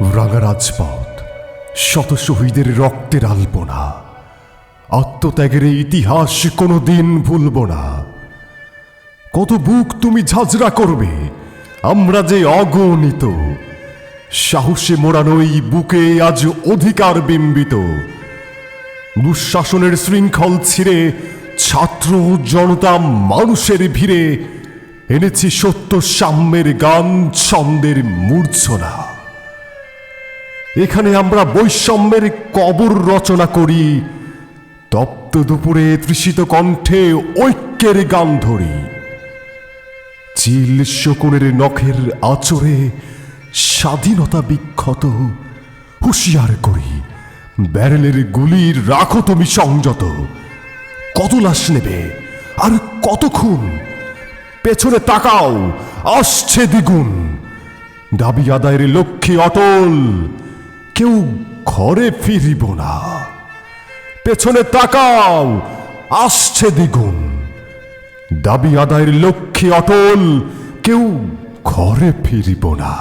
রাঙা রাজপথ শত শহীদের রক্তের আলপনা। আত্মত্যাগের ইতিহাস কোনো দিন ভুলব না। কত বুক তুমি ঝাঁঝরা করবে, আমরা যে অগণিত। সাহসে মোড়ানোই বুকে আজ অধিকার বিম্বিত। দুঃশাসনের শৃঙ্খল ছিঁড়ে ছাত্র জনতা মানুষের ভিড়ে এনেছি সত্য সাম্যের গান, ছন্দের মূর্ছনা। এখানে আমরা বৈষম্যের কবর রচনা করি। তপ্ত দুপুরে তৃষিত কণ্ঠে ঐক্যের গান ধরি। চিল শকুনের নখের আচরে স্বাধীনতা বিক্ষত হুঁশিয়ার করি। ব্যারেলের গুলির রাখো তুমি সংযত। কত লাশ নেবে আর কত খুন? পেছনে তাকাও, আসছে দ্বিগুণ। দাবি আদায়ের লক্ষ্যে অটল কেউ ঘরে ফিরিব না। পেছনে তাকাও, আসছে দ্বিগুণ। দাবি আদায়ের লক্ষ্যে অটল, কেউ ঘরে ফিরিব না।